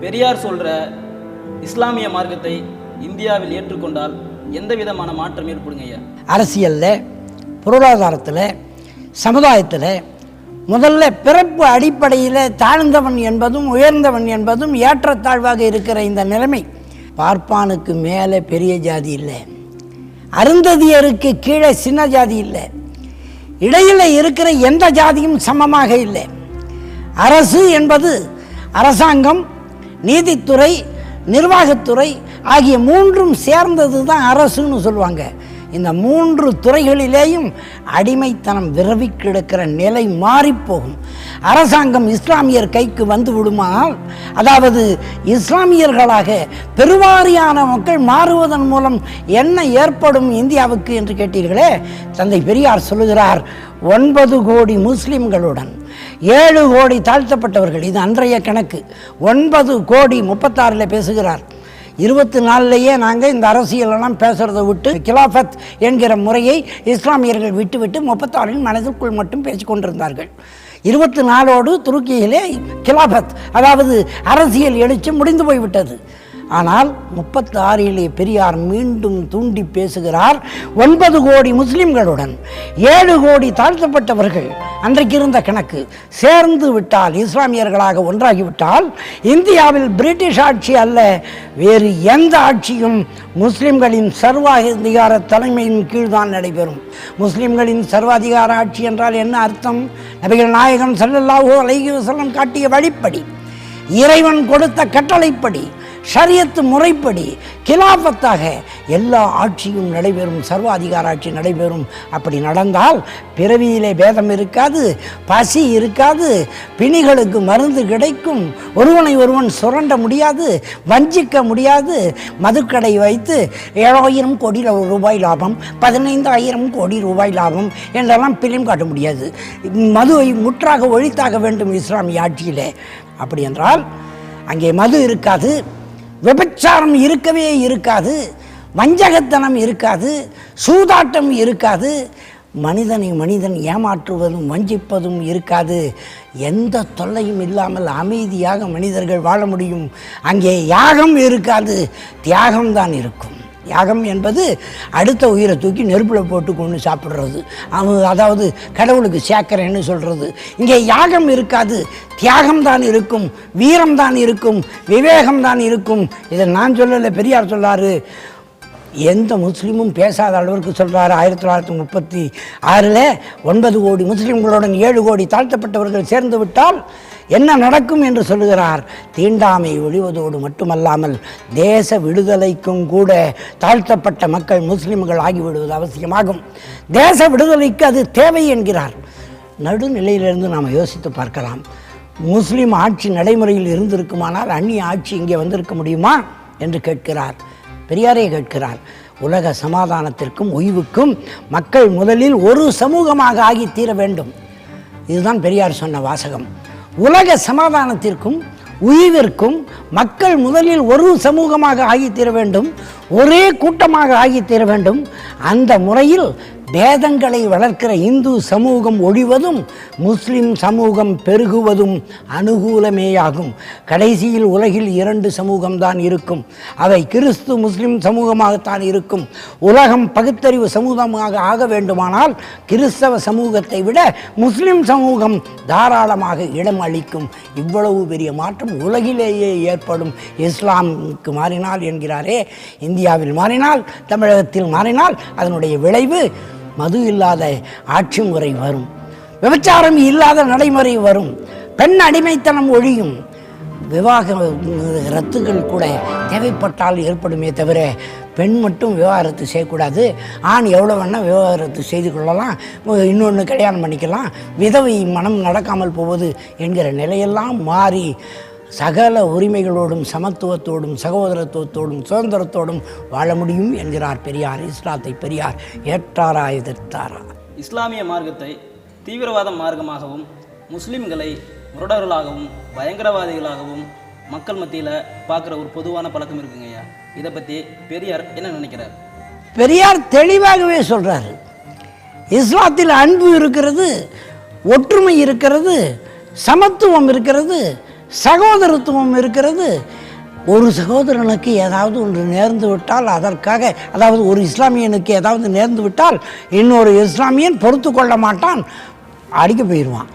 பெரியார் சொல்கிற இஸ்லாமிய மார்க்கத்தை இந்தியாவில் ஏற்றுக்கொண்டால் எந்த விதமான மாற்றம் ஏற்படுங்க ஐயா? அரசியலில் பொருளாதாரத்தில் சமுதாயத்தில் முதல்ல பிறப்பு அடிப்படையில் தாழ்ந்தவன் என்பதும் உயர்ந்தவன் என்பதும் ஏற்றத்தாழ்வாக இருக்கிற இந்த நிலைமை பார்ப்பானுக்கு மேலே பெரிய ஜாதி இல்லை. அருந்ததியருக்கு கீழே சின்ன ஜாதி இல்லை. இடையில் இருக்கிற எந்த ஜாதியும் சமமாக இல்லை. அரசு என்பது அரசாங்கம் நீதித்துறை நிர்வாகத்துறை ஆகிய மூன்றும் சேர்ந்தது தான் அரசுன்னு சொல்லுவாங்க. இந்த மூன்று துறைகளிலேயும் அடிமைத்தனம் விரவி கிடக்கிற நிலை மாறிப்போகும் அரசாங்கம் இஸ்லாமியர் கைக்கு வந்து விடுமானால் அதாவது இஸ்லாமியர்களாக பெருவாரியான மக்கள் மாறுவதன் மூலம் என்ன ஏற்படும் இந்தியாவுக்கு என்று கேட்டீர்களே? தந்தை பெரியார் சொல்லுகிறார் ஒன்பது கோடி முஸ்லிம்களுடன் ஏழு கோடி தாழ்த்தப்பட்டவர்கள் இது அன்றைய கணக்கு. ஒன்பது கோடி முப்பத்தாறில் பேசுகிறார். இருபத்தி நாலுலேயே நாங்கள் இந்த அரசியலெல்லாம் பேசுகிறத விட்டு கிலாஃபத் என்கிற முறையை இஸ்லாமியர்கள் விட்டுவிட்டு முப்பத்தாறின் மனதிற்குள் மட்டும் பேசிக் கொண்டிருந்தார்கள். இருபத்தி நாலோடு துருக்கியிலே கிலாஃபத் அதாவது அரசியல் எழுச்சி முடிந்து போய்விட்டது. ஆனால் முப்பத்தி ஆறிலே பெரியார் மீண்டும் தூண்டி பேசுகிறார் ஒன்பது கோடி முஸ்லிம்களுடன். ஏழு கோடி தாழ்த்தப்பட்டவர்கள். அன்றைக்கு இருந்த கணக்கு சேர்ந்து விட்டால் இஸ்லாமியர்களாக ஒன்றாகிவிட்டால் இந்தியாவில் பிரிட்டிஷ் ஆட்சி அல்ல வேறு எந்த ஆட்சியும் முஸ்லிம்களின் சர்வாதிகார தலைமையின் கீழ்தான் நடைபெறும். முஸ்லிம்களின் சர்வாதிகார ஆட்சி என்றால் என்ன அர்த்தம்? நபிகள் நாயகம் செல்லல்லாவோ அலைகி வஸல்லம் காட்டிய வழிப்படி. இறைவன் கொடுத்த கட்டளைப்படி ஷரியத்து முறைப்படி கிலாபத்தாக எல்லா ஆட்சியும் நடைபெறும் சர்வாதிகார ஆட்சி நடைபெறும். அப்படி நடந்தால் பிறவியிலே பேதம் இருக்காது பசி இருக்காது பிணிகளுக்கு மருந்து கிடைக்கும் ஒருவனை ஒருவன் சுரண்ட முடியாது வஞ்சிக்க முடியாது. மதுக்கடை வைத்து ஏழாயிரம் கோடி ரூபாய் லாபம் பதினைந்தாயிரம் கோடி ரூபாய் லாபம் என்றெல்லாம் பிலிம் காட்ட முடியாது. மதுவை முற்றாக ஒழித்தாக வேண்டும் இஸ்லாமிய ஆட்சியிலே. அப்படி என்றால் அங்கே மது இருக்காது விபச்சாரம் இருக்கவே இருக்காது வஞ்சகத்தனம் இருக்காது சூதாட்டம் இருக்காது மனிதனை மனிதன் ஏமாற்றுவதும் வஞ்சிப்பதும் இருக்காது. எந்த தொல்லையும் இல்லாமல் அமைதியாக மனிதர்கள் வாழ முடியும். அங்கே யாகம் இருக்காது தியாகம்தான் இருக்கும். யாகம் என்பது அடுத்த உயிரை தூக்கி நெருப்பில் போட்டு கொண்டு சாப்பிட்றது. அவன் அதாவது கடவுளுக்கு சேர்க்கிறேன்னு சொல்கிறது இங்கே யாகம் இருக்காது. தியாகம்தான் இருக்கும். வீரம்தான் இருக்கும். விவேகம்தான் இருக்கும். இதை நான் சொல்லலை பெரியார் சொல்லார். எந்த முஸ்லீமும் பேசாத அளவிற்கு சொல்கிறார் ஆயிரத்தி தொள்ளாயிரத்தி முப்பத்தி ஆறில் ஒன்பது கோடி முஸ்லீம்களுடன் ஏழு கோடி தாழ்த்தப்பட்டவர்கள் சேர்ந்து விட்டால் என்ன நடக்கும் என்று சொல்லுகிறார்? தீண்டாமை ஒழிவதோடு மட்டுமல்லாமல் தேச விடுதலைக்கும் கூட தாழ்த்தப்பட்ட மக்கள் முஸ்லிம்கள் ஆகிவிடுவது அவசியமாகும். தேச விடுதலைக்கு அது தேவை என்கிறார். நடுநிலையிலிருந்து நாம் யோசித்து பார்க்கலாம். முஸ்லீம் ஆட்சி நடைமுறையில் இருந்திருக்குமானால் அந்நிய ஆட்சி இங்கே வந்திருக்க முடியுமா? என்று கேட்கிறார். பெரியாரே கேட்கிறார். உலக சமாதானத்திற்கும் ஓய்வுக்கும் மக்கள் முதலில் ஒரு சமூகமாக ஆகி தீர வேண்டும். இதுதான் பெரியார் சொன்ன வாசகம். உலக சமாதானத்திற்கும் உயிர்விற்கும் மக்கள் முதலில் ஒரு சமூகமாக ஆகி தீர வேண்டும் ஒரே கூட்டமாக ஆகி தீர வேண்டும். அந்த முறையில் வேதங்களை வளர்க்கிற இந்து சமூகம் ஒழிவதும் முஸ்லிம் சமூகம் பெருகுவதும் அனுகூலமேயாகும். கடைசியில் உலகில் இரண்டு சமூகம்தான் இருக்கும். அவை கிறிஸ்து முஸ்லிம் சமூகமாகத்தான் இருக்கும். உலகம் பகுத்தறிவு சமூகமாக ஆக வேண்டுமானால் கிறிஸ்தவ சமூகத்தை விட முஸ்லிம் சமூகம் தாராளமாக இடம் அளிக்கும். இவ்வளவு பெரிய மாற்றம் உலகிலேயே ஏற்படும். இஸ்லாமுக்கு மாறினால் என்கிறாரே இந்தியாவில் மாறினால் தமிழகத்தில் மாறினால் அதனுடைய விளைவு மது இல்லாத ஆட்சி முறை வரும். விபச்சாரம் இல்லாத நடைமுறை வரும். பெண் அடிமைத்தனம் ஒழியும். விவாக ரத்துகள் கூட தேவைப்பட்டால் ஏற்படுமே தவிர பெண் மட்டும் விவாகரத்து செய்யக்கூடாது. ஆண் எவ்வளோ வேணால் விவாகரத்து செய்து கொள்ளலாம். இன்னொன்று கல்யாணம் பண்ணிக்கலாம். விதவை மனம் நடக்காமல் போவது என்கிற நிலையெல்லாம் மாறி சகல உரிமைகளோடும் சமத்துவத்தோடும் சகோதரத்துவத்தோடும் சுதந்திரத்தோடும் வாழ முடியும் என்கிறார் பெரியார் இஸ்லாத்தை பெரியார். ஏற்றாரா எதிர்த்தாரா? இஸ்லாமிய மார்க்கத்தை தீவிரவாத மார்க்கமாகவும் முஸ்லிம்களை முரடர்களாகவும் பயங்கரவாதிகளாகவும் மக்கள் மத்தியில் பார்க்குற ஒரு பொதுவான பழக்கம் இருக்குங்க ஐயா. இதை பற்றி பெரியார் என்ன நினைக்கிறார்? பெரியார் தெளிவாகவே சொல்றாரு. இஸ்லாத்தில் அன்பு இருக்கிறது ஒற்றுமை இருக்கிறது சமத்துவம் இருக்கிறது சகோதரத்துவம் இருக்கிறது. ஒரு சகோதரனுக்கு ஏதாவது ஒன்று நேர்ந்து விட்டால் அதற்காக அதாவது ஒரு இஸ்லாமியனுக்கு ஏதாவது நேர்ந்து விட்டால் இன்னொரு இஸ்லாமியன் பொறுத்து கொள்ள மாட்டான். அடிக்க போயிடுவான்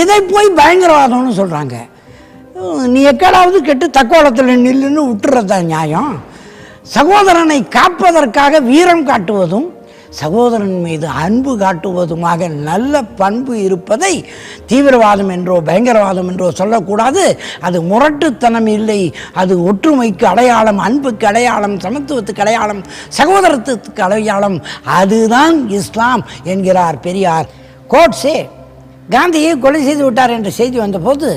இதை போய் பயங்கரவாதம்னு சொல்கிறாங்க நீ எக்கடாவது கெட்டு தக்கோலத்தில் நில்லுன்னு விட்டுறதா நியாயம். சகோதரனை காப்பதற்காக வீரம் காட்டுவதும் சகோதரன் மீது அன்பு காட்டுவதுமாக நல்ல பண்பு இருப்பதை தீவிரவாதம் என்றோ பயங்கரவாதம் என்றோ சொல்லக்கூடாது. அது முரட்டுத்தனம் இல்லை. அது ஒற்றுமைக்கு அடையாளம் அன்புக்கு அடையாளம் சமத்துவத்துக்கு அடையாளம் சகோதரத்துக்கு அடையாளம். அதுதான் இஸ்லாம் என்கிறார் பெரியார். கோட்ஸே காந்தியை கொலை செய்து விட்டார் என்ற செய்தி வந்தபோது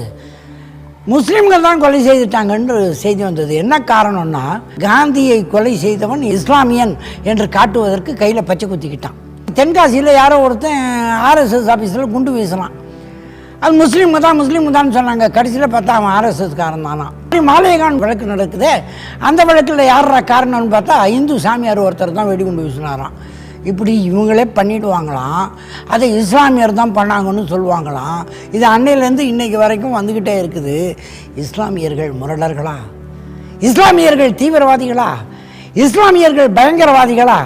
முஸ்லிம்கள் தான் கொலை செய்துட்டாங்கன்ற செய்தி வந்தது. என்ன காரணம்னா காந்தியை கொலை செய்தவன் இஸ்லாமியன் என்று காட்டுவதற்கு கையில் பச்சை குத்திக்கிட்டான். தென்காசியில் யாரோ ஒருத்தன் ஆர்எஸ்எஸ் ஆஃபீஸில் குண்டு வீசினான் அது முஸ்லீம்ங்க தான் முஸ்லீம் தான் சொன்னாங்க. கடைசியில் பார்த்தா அவன் ஆர்எஸ்எஸ்காரன் தானா. மாலையகான் வழக்கு நடக்குது அந்த வழக்கில் யாரா காரணம்னு பார்த்தா இந்து சாமியார் ஒருத்தர் தான் வெடிகுண்டு வீசினாராம். இப்படி இவங்களே பண்ணிடுவாங்களாம். அதை இஸ்லாமியர் தான் பண்ணாங்கன்னு சொல்லுவாங்களாம். இது அன்னையிலேருந்து இன்னைக்கு வரைக்கும் வந்துக்கிட்டே இருக்குது. இஸ்லாமியர்கள் முரடர்களா? இஸ்லாமியர்கள் தீவிரவாதிகளா? இஸ்லாமியர்கள் பயங்கரவாதிகளா?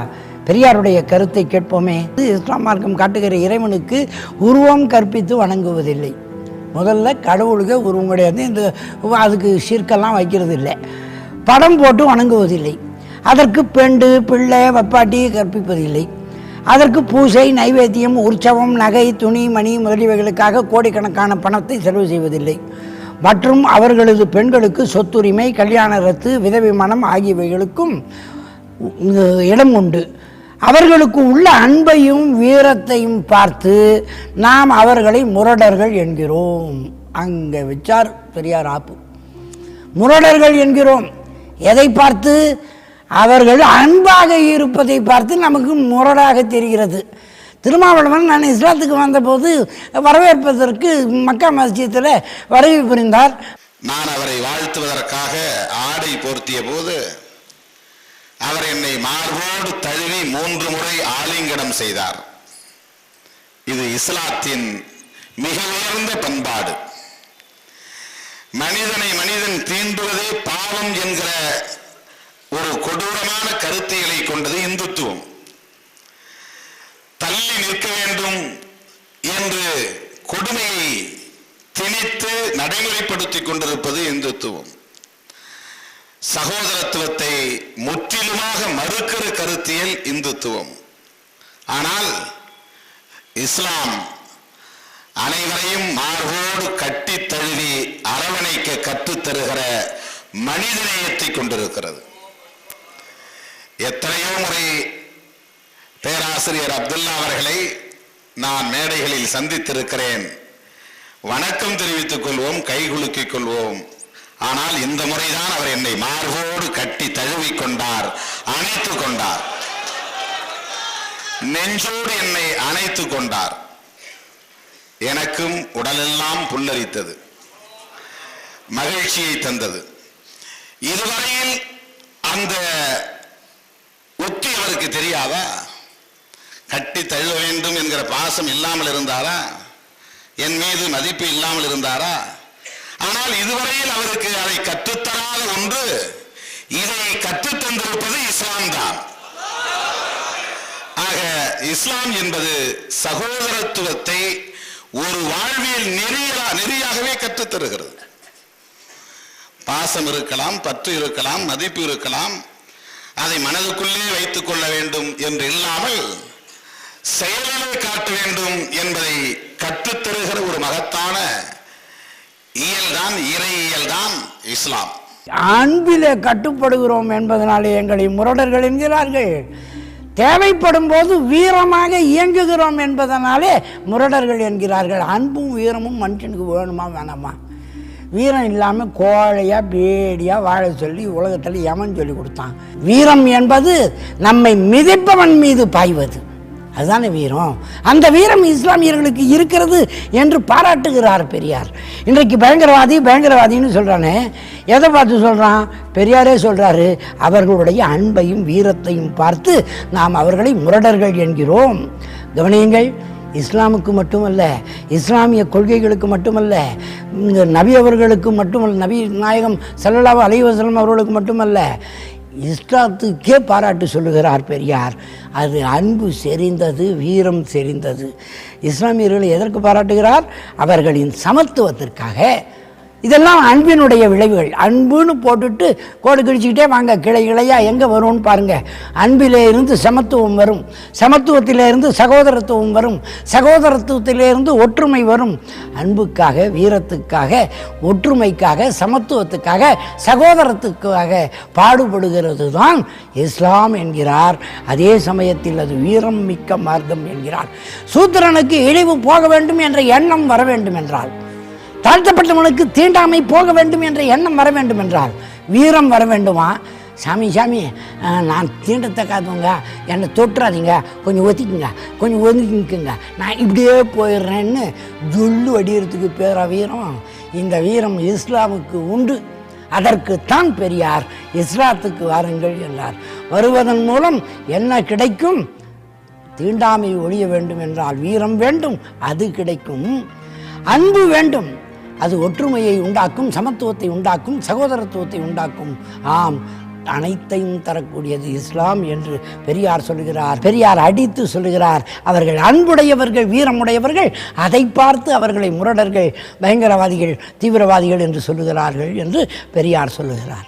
பெரியாருடைய கருத்தை கேட்போமே. இது இஸ்லாம் மார்க்கம் காட்டுகிற இறைவனுக்கு உருவம் கற்பித்து வணங்குவதில்லை. முதல்ல கடவுளுக்கு உருவம் கிடையாது. இந்த அதுக்கு ஷிர்கெல்லாம் வைக்கிறது இல்லை படம் போட்டு வணங்குவதில்லை. அதற்கு பெண்டு பிள்ளை வப்பாட்டி கற்பிப்பதில்லை அதற்கு பூசை நைவேத்தியம் உற்சவம் நகை துணி மணி முதலியவைகளுக்காக கோடிக்கணக்கான பணத்தை செலவு செய்வதில்லை. மற்றும் அவர்களது பெண்களுக்கு சொத்துரிமை கல்யாண ரத்து விதவை மனம் ஆகியவைகளுக்கும் இடம் உண்டு. அவர்களுக்கு உள்ள அன்பையும் வீரத்தையும் பார்த்து நாம் அவர்களை முரடர்கள் என்கிறோம். அங்கே வச்சார் பெரியார் ஆப்பு. முரடர்கள் என்கிறோம். எதை பார்த்து? அவர்கள் அன்பாக இருப்பதை பார்த்து நமக்கு முரடாக தெரிகிறது. திருமாவளவன் நான் இஸ்லாத்துக்கு வந்தபோது வரவேற்பதற்கு மக்கா மஸ்ஜித்தில் வருகை புரிந்தார். நான் அவரை வாழ்த்துவதற்காக ஆடை போர்த்திய போது அவர் என்னை மார்போடு தழுவி மூன்று முறை ஆலிங்கனம் செய்தார். இது இஸ்லாத்தின் மிக உயர்ந்த பண்பாடு. மனிதனை மனிதன் தீண்டுவதே பாவம் என்கிற ஒரு கொடூரமான கருத்தியலை கொண்டது இந்துத்துவம். தள்ளி நிற்க வேண்டும் என்று கொடுமையை திணித்து நடைமுறைப்படுத்திக் கொண்டிருப்பது இந்துத்துவம். சகோதரத்துவத்தை முற்றிலுமாக மறுக்கிற கருத்தியல் இந்துத்துவம். ஆனால் இஸ்லாம் அனைவரையும் மார்போடு கட்டி தழுவி அரவணைக்க கற்றுத் தருகிற மனிதநேயத்தை கொண்டிருக்கிறது. எத்தனையோ முறை பேராசிரியர் அப்துல்லா அவர்களை நான் மேடைகளில் சந்தித்திருக்கிறேன். வணக்கம் தெரிவித்துக் கொள்வோம் கைகுலுக்கிக் கொள்வோம். ஆனால் இந்த முறைதான் அவர் என்னை மார்போடு கட்டி தழுவிக் கொண்டார் அணைத்து கொண்டார். நெஞ்சோடு என்னை அணைத்து கொண்டார். எனக்கும் உடலெல்லாம் புல்லரித்தது. மகிழ்ச்சியை தந்தது. இதுவரையில் அந்த புத்தி அவருக்கு தெரியாதா? கட்டி தள்ள வேண்டும் என்கிற பாசம் இல்லாமல் இருந்தாரா? என் மீது மதிப்பு இல்லாமல் இருந்தாரா? ஆனால் இதுவரையில் அவருக்கு அதை கற்றுத்தராத ஒன்று இதை கற்றுத்தந்திருப்பது இஸ்லாம் தான். ஆக இஸ்லாம் என்பது சகோதரத்துவத்தை ஒரு வாழ்வியல் நெறியா நெறியாகவே கற்றுத்தருகிறது. பாசம் இருக்கலாம் பற்று இருக்கலாம் மதிப்பு இருக்கலாம் அதை மனதுக்குள்ளே வைத்துக் கொள்ள வேண்டும் என்று இல்லாமல் செயலிலே காட்ட வேண்டும் என்பதை கற்றுத்தருகிற ஒரு மகத்தான இயல்தான் இறை இயல்தான் இஸ்லாம். அன்பிலே கட்டுப்படுகிறோம் என்பதனாலே எங்களை முரடர்கள் என்கிறார்கள். தேவைப்படும் போது வீரமாக இயங்குகிறோம் என்பதனாலே முரடர்கள் என்கிறார்கள். அன்பும் வீரமும் மனுஷனுக்கு வேணுமா வேணாமா? வீரம் இல்லாமல் கோழையாக பேடியாக வாழ சொல்லி உலகத்தில் யமன் சொல்லி கொடுத்தான். வீரம் என்பது நம்மை மிதிப்பவன் மீது பாய்வது. அதுதானே வீரம். அந்த வீரம் இஸ்லாமியர்களுக்கு இருக்கிறது என்று பாராட்டுகிறார் பெரியார். இன்றைக்கு பயங்கரவாதி பயங்கரவாதின்னு சொல்கிறானே எதை பார்த்து சொல்கிறான் பெரியாரே சொல்கிறாரு அவர்களுடைய அன்பையும் வீரத்தையும் பார்த்து நாம் அவர்களை முரடர்கள் என்கிறோம். கவனியுங்கள் இஸ்லாமுக்கு மட்டுமல்ல இஸ்லாமிய கொள்கைகளுக்கு மட்டுமல்ல இந்த நபி அவர்களுக்கு மட்டுமல்ல நபி நாயகம் ஸல்லல்லாஹு அலைவசலம் அவர்களுக்கு மட்டுமல்ல இஸ்லாத்துக்கே பாராட்டு சொல்லுகிறார் பெரியார். அது அன்பு செறிந்தது வீரம் செறிந்தது. இஸ்லாமியர்களை எதற்கு பாராட்டுகிறார்? அவர்களின் சமத்துவத்திற்காக. இதெல்லாம் அன்பினுடைய விளைவுகள். அன்புன்னு போட்டுட்டு கோடு கிழிச்சிக்கிட்டே வாங்க கிளை கிளையா எங்கே வரும்னு பாருங்கள் அன்பிலே இருந்து சமத்துவம் வரும். சமத்துவத்திலேருந்து சகோதரத்துவம் வரும். சகோதரத்துவத்திலேருந்து ஒற்றுமை வரும். அன்புக்காக வீரத்துக்காக ஒற்றுமைக்காக சமத்துவத்துக்காக சகோதரத்துக்காக பாடுபடுகிறது தான் இஸ்லாம் என்கிறார். அதே சமயத்தில் அது வீரம் மிக்க மார்க்கம் என்கிறார். சூத்திரனுக்கு இழிவு போக வேண்டும் என்ற எண்ணம் வர வேண்டும் என்றால் தாழ்த்தப்பட்டவனுக்கு தீண்டாமை போக வேண்டும் என்ற எண்ணம் வர வேண்டும் என்றால் வீரம் வர வேண்டுமா? சாமி சாமி நான் தீண்டத்தக்காதவங்க. என்னை தொட்டுறாதீங்க. கொஞ்சம் ஒத்திக்குங்க கொஞ்சம் ஒதுக்கிக்குங்க நான் இப்படியே போயிடுறேன்னு ஜொல்லு அடிகிறதுக்கு பேரா வீரம். இந்த வீரம் இஸ்லாமுக்கு உண்டு. அதற்குத்தான் பெரியார் இஸ்லாத்துக்கு வாருங்கள் என்றார். வருவதன் மூலம் என்ன கிடைக்கும்? தீண்டாமை ஒழிய வேண்டும் என்றால் வீரம் வேண்டும். அது கிடைக்கும். அன்பு வேண்டும். அது ஒற்றுமையை உண்டாக்கும் சமத்துவத்தை உண்டாக்கும் சகோதரத்துவத்தை உண்டாக்கும். ஆம் அனைத்தையும் தரக்கூடியது இஸ்லாம் என்று பெரியார் சொல்லுகிறார் பெரியார் அடித்து சொல்லுகிறார் அவர்கள் அன்புடையவர்கள் வீரமுடையவர்கள் அதை பார்த்து அவர்களை முரடர்கள் பயங்கரவாதிகள் தீவிரவாதிகள் என்று சொல்லுகிறார்கள் என்று பெரியார் சொல்லுகிறார்.